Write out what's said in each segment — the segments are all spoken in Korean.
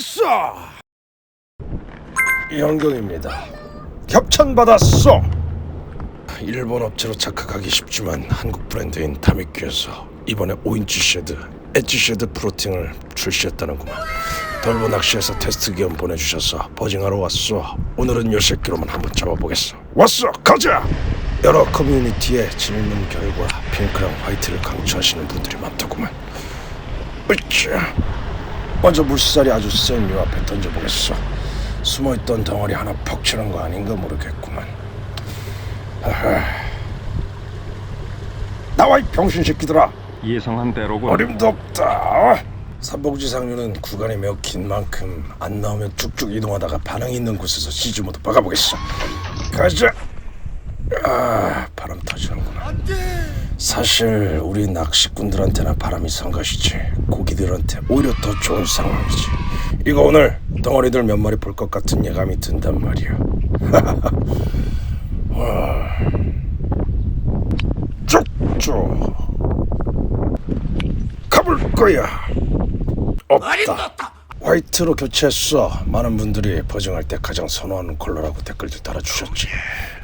왔어! 이현경입니다. 협찬 받았어! 일본 업체로 착각하기 쉽지만 한국 브랜드인 다미큐에서 이번에 5인치 쉐드, 엣지 쉐드 프로팅을 출시했다는구만. 덜보 낚시해서 테스트 기험 보내주셔서 버징하러 왔어. 오늘은 요 새끼로만 한번 잡아보겠어. 왔어! 가자! 여러 커뮤니티에 질문 결과 핑크랑 화이트를 강추하시는 분들이 많더구만. 으쌰. 먼저 물살이 아주 센 요 앞에 던져보겠어. 숨어있던 덩어리 하나 퍽 치는 거 아닌가 모르겠구만. 하하. 나와 이 병신 새끼들아. 예상한 대로군. 어림도 없다. 삼봉지 상류는 구간이 매우 긴 만큼 안 나오면 쭉쭉 이동하다가 반응이 있는 곳에서 시즈 모드 박아보겠어. 가자. 아, 바람 터지는구나. 사실 우리 낚시꾼들한테나 바람이 선 것이지 고기들한테 오히려 더 좋은 상황이지. 이거 오늘 덩어리들 몇 마리 볼 것 같은 예감이 든단 말이야. 와. 쭉쭉 가볼 거야. 없다. 화이트로 교체했어. 많은 분들이 버징할 때 가장 선호하는 컬러라고 댓글들 달아주셨지.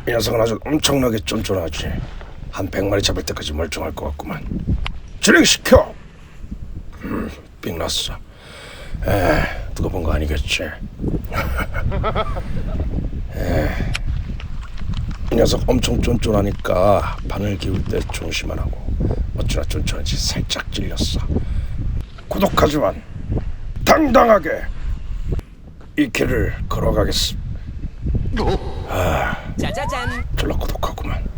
이 녀석은 아주 엄청나게 쫀쫀하지. 한 100마리 잡을 때까지 멀쩡할 것 같구만. 진행시켜! 음, 삥났어. 에, 누가 본 거 아니겠지? 에, 이 녀석 엄청 쫀쫀하니까 바늘 기울 때 조심만 하고 어찌나 쫀쫀한지 살짝 찔렸어. 고독하지만 당당하게 이 길을 걸어가겠습니다. 짜자잔. 졸라 고독하구만.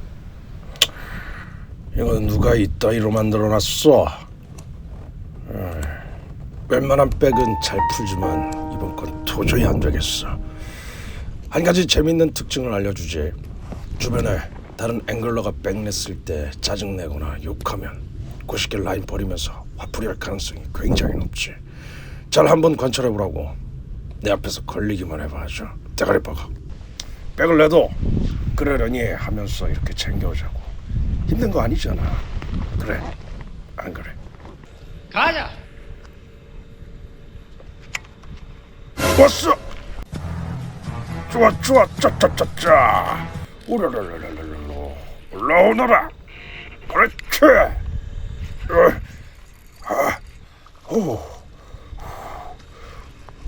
이거 누가 이따위로 만들어놨어? 음, 웬만한 백은 잘 풀지만 이번 건 도저히 안 되겠어. 한 가지 재밌는 특징을 알려주지. 주변에 다른 앵글러가 백 냈을 때 짜증내거나 욕하면 고쉽게 라인 버리면서 화풀이할 가능성이 굉장히 높지. 잘 한번 관찰해보라고. 내 앞에서 걸리기만 해봐죠. 대가리 박아. 백을 내도 그러려니 하면서 이렇게 챙겨오자고 힘든 거 아니잖아. 그래. 안 그래. 가자. 왔어! 좋아 좋아. 짜짜짜짜 우라라라라라라 올라오너라. 그렇지. 어, 아, 오.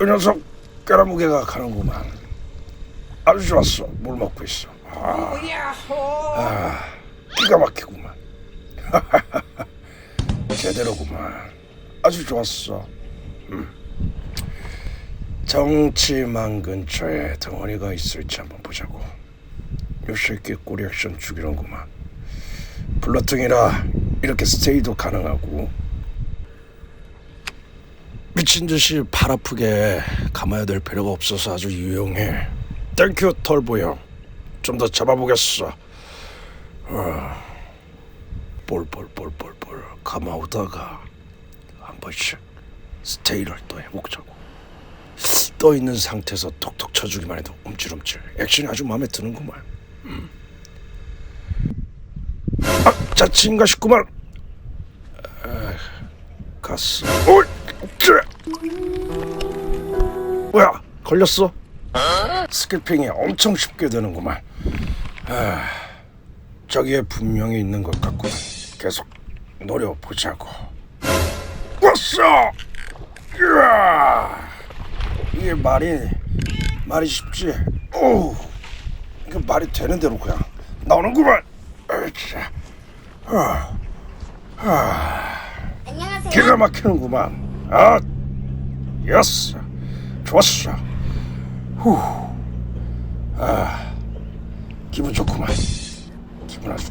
이 녀석 깨라무게가 가는구만. 아주 좋았어. 물 먹고 있어. 아. 야호. 기가 막히구만. 제대로구만. 아주 좋았어. 음. 정치망 근처에 덩어리가 있을지 한번 보자고. 요 새끼 꼬리 액션 죽이는구만. 블러팅이라 이렇게 스테이도 가능하고 미친 듯이 팔 아프게 감아야 될 필요가 없어서 아주 유용해. 땡큐 털보 형. 좀 더 잡아보겠어. 볼볼볼볼볼. 감아오다가 한 번씩 스테이를 또 해먹자고. 떠 있는 상태에서 톡톡 쳐주기만 해도 움찔움찔. 액션이 아주 마음에 드는구만. 음. 아 짜친가 싶구만. 아, 갔어 오, 쯔. 뭐야 걸렸어? 스킬핑이 엄청 쉽게 되는구만 저기에 분명히 있는 것 같구나. 계속 노려보자고. 왔어! 으아! 이게 말이 말이 쉽지? 오, 이거 말이 되는 대로 그냥 나오는구만. 으쌰. 아, 아, 안녕하세요. 기가 막히는구만. 아, 예스, 좋았어. 후, 아, 기분 좋구만.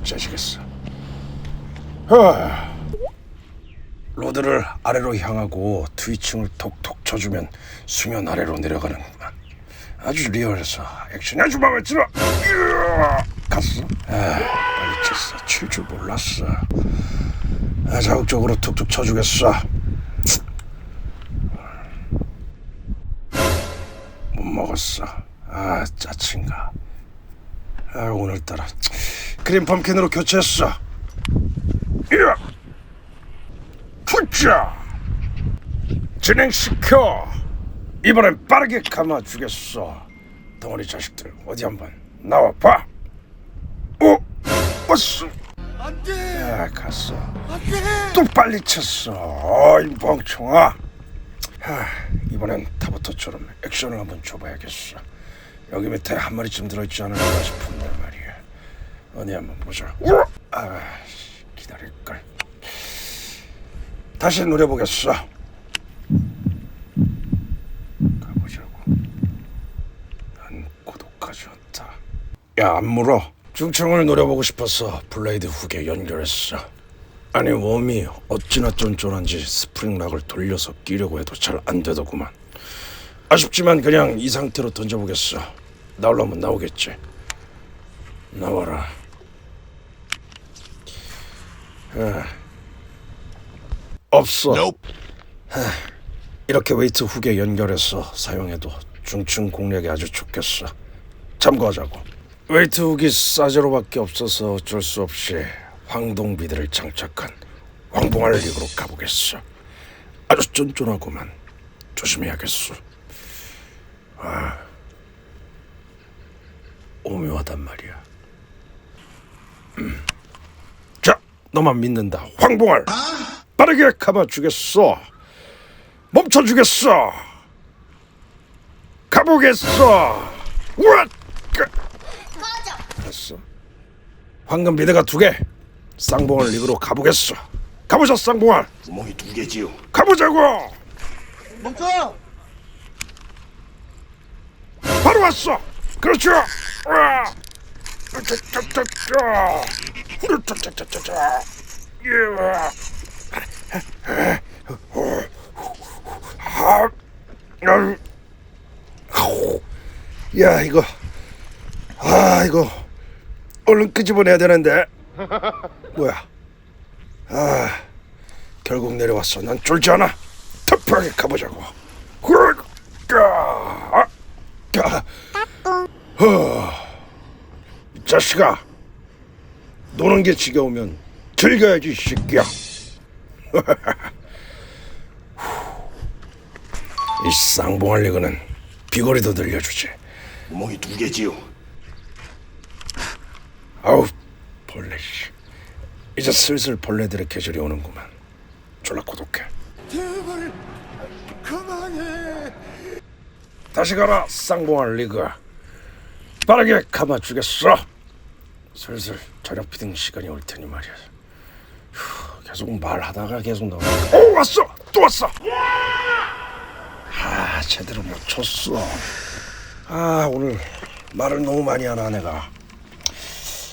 째지겠어. 하. 로드를 아래로 향하고 트위칭을 톡톡 쳐주면 수면 아래로 내려가는구만. 아주 리얼해서 액션이 아주 마음에 들어. 이야, 갔어. 아, 빨리 쳤어. 칠 줄 몰랐어. 아, 자극적으로 툭툭 쳐주겠어. 못 먹었어. 아, 짜친가. 아, 오늘따라 크림 펌킨으로 교체했어. 이야, 푸자 진행시켜. 이번엔 빠르게 감아 주겠어. 덩어리 자식들 어디 한번 나와 봐. 오, 왔어. 안돼 아, 갔어. 안돼 또 빨리 쳤어. 어이 멍청아. 하, 이번엔 타부터처럼 액션을 한번 줘봐야겠어. 여기 밑에 한 마리쯤 들어있지 않을까 싶은데 말이야. 어디 한번 보자. 아, 씨, 기다릴 걸. 다시 노려보겠어. 가보자고. 난 고독하지 않다. 야, 안 물어. 중청을 노려보고 싶어서 블레이드 훅에 연결했어. 아니 웜이 어찌나 쫀쫀한지 스프링락을 돌려서 끼려고 해도 잘 안 되더구만. 아쉽지만 그냥 이 상태로 던져보겠어. 나오려면 나오겠지. 나와라. 아. 없어. 하, 이렇게 웨이트 훅에 연결해서 사용해도 중층 공략이 아주 좋겠어. 참고하자고. 웨이트 훅이 싸제로밖에 없어서 어쩔 수 없이 황동비들을 장착한 황봉할 릭으로 가보겠어. 아주 쫀쫀하고만 조심해야겠어. 아, 오묘하단 말이야. 음. 자, 너만 믿는다. 황봉할 빠르게 감아주겠어. 멈춰주겠어. 가보겠어. 우와! 됐어. 황금 비드가 두 개. 쌍봉을 릭으로 가보겠어. 가보자 쌍봉아. 구멍이 두 개지요 가보자고. 멈춰 바로 왔어. 그렇죠. 예. 야 이거. 아 이거. 얼른 끄집어내야 되는데. 뭐야? 아 결국 내려왔어. 난 쫄지 않아. 터프하게 가보자고 후루짜. 아, 아. 허. 이 자식아 노는 게 지겨우면 즐겨야지 이 새끼야. 이 쌍봉할 리그는 비거리도 늘려주지. 구멍이 두 개지요. 아우 벌레 씨. 이제 슬슬 벌레들의 계절이 오는구만. 졸라 고독해. 제발 그만해. 다시 가라 쌍봉할 리그 빠르게 감아주겠어 슬슬 저녁 피딩 시간이 올 테니 말이야. 휴, 계속 말하다가 계속 나오네 오 왔어! 또 왔어! 아 제대로 못 쳤어. 아 오늘 말을 너무 많이 하나 내가.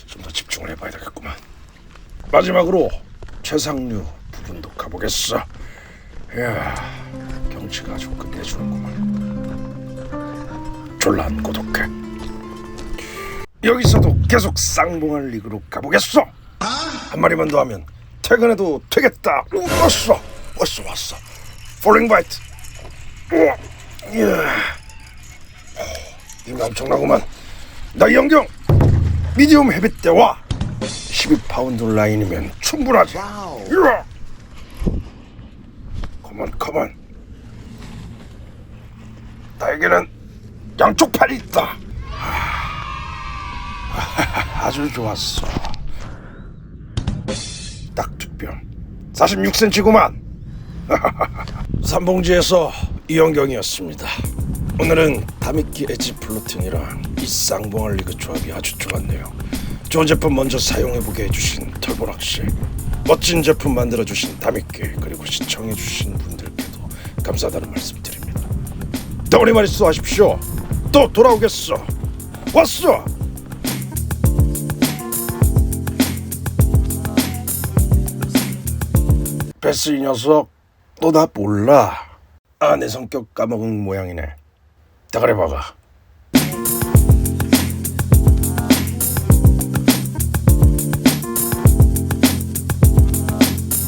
좀 더 집중을 해봐야 되겠구만. 마지막으로 최상류 부분도 가보겠어. 이야 경치가 아주 끝내주는구만. 졸라 안 고독해 여기서도 계속 쌍봉할 리그로 가보겠어 한 마리만 더 하면 퇴근해도 되겠다. 오, 왔어. 왔어 왔어. 폴링 바이트 힘이 엄청나구만. 나 영경. 미디움 헤비 때와 12파운드 라인이면 충분하지. 이야. 컴온 컴온 나에게는 양쪽 팔이 있다 아주 좋았어. 딱두 뼘. 46cm구만. 삼봉지에서 이영경이었습니다. 오늘은 다미끼 엣지 플로틴이랑 이 쌍봉알 리그 조합이 아주 좋았네요. 좋은 제품 먼저 사용해보게 해주신 털보락씨 멋진 제품 만들어주신 다미끼 그리고 시청해주신 분들께도 감사하다는 말씀드립니다. 덩어리 말씀 하십시오. 또 돌아오겠어. 왔어. 베스 이 녀석 너 나 몰라. 아 내 성격 까먹은 모양이네. 대가리 박아